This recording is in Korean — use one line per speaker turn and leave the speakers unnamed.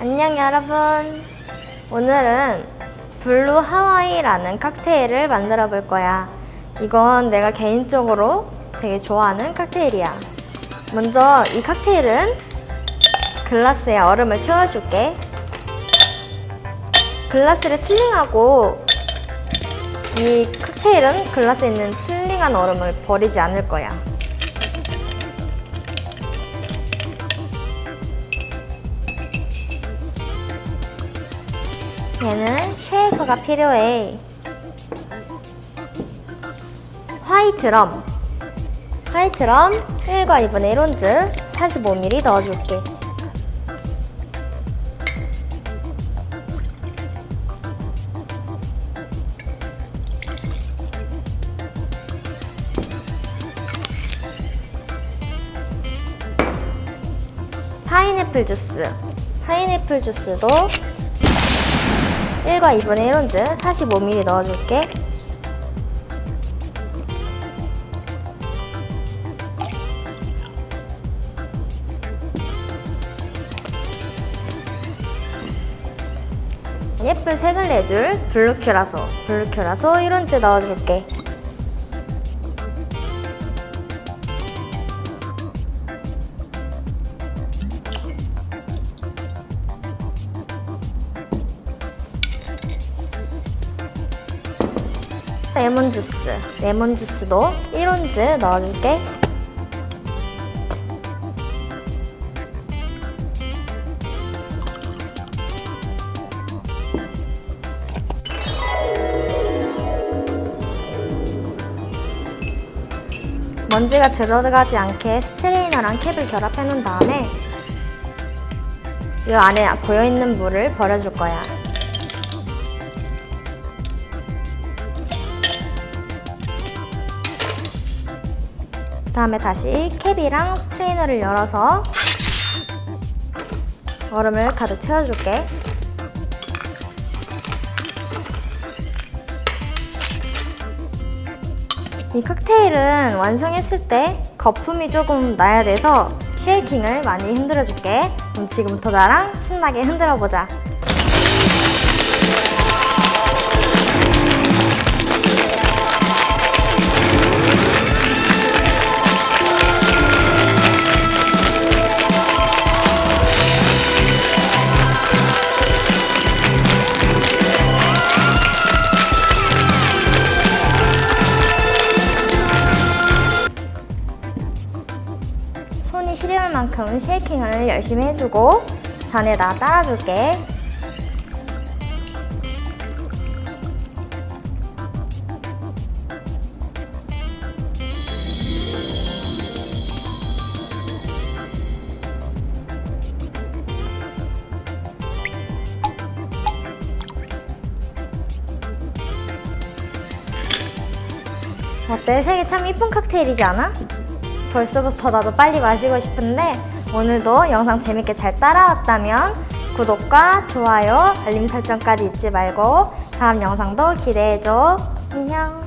안녕 여러분. 오늘은 블루 하와이라는 칵테일을 만들어 볼 거야. 이건 내가 개인적으로 되게 좋아하는 칵테일이야. 먼저 이 칵테일은 글라스에 얼음을 채워줄게. 글라스를 칠링하고 이 칵테일은 글라스에 있는 칠링한 얼음을 버리지 않을 거야. 얘는 쉐이커가 필요해. 화이트럼. 화이트럼 1과 2분의 1온즈 45ml 넣어줄게. 파인애플 주스. 파인애플 주스도 1과 2분의 1온즈 45ml 넣어줄게. 예쁜 색을 내줄 블루큐라소, 블루큐라소 1온즈 넣어줄게. 레몬 주스, 레몬 주스도 1온즈 넣어줄게. 먼지가 들어가지 않게 스트레이너랑 캡을 결합해 놓은 다음에 이 안에 고여있는 물을 버려줄 거야. 다음에 다시 캡이랑 스트레이너를 열어서 얼음을 가득 채워줄게. 이 칵테일은 완성했을 때 거품이 조금 나야 돼서 쉐이킹을 많이 흔들어 줄게. 그럼 지금부터 나랑 신나게 흔들어 보자. 손이 시려울 만큼 쉐이킹을 열심히 해주고 잔에다 따라줄게. 어때? 색이 참 이쁜 칵테일이지 않아? 벌써부터 나도 빨리 마시고 싶은데 오늘도 영상 재밌게 잘 따라왔다면 구독과 좋아요, 알림 설정까지 잊지 말고 다음 영상도 기대해줘. 안녕.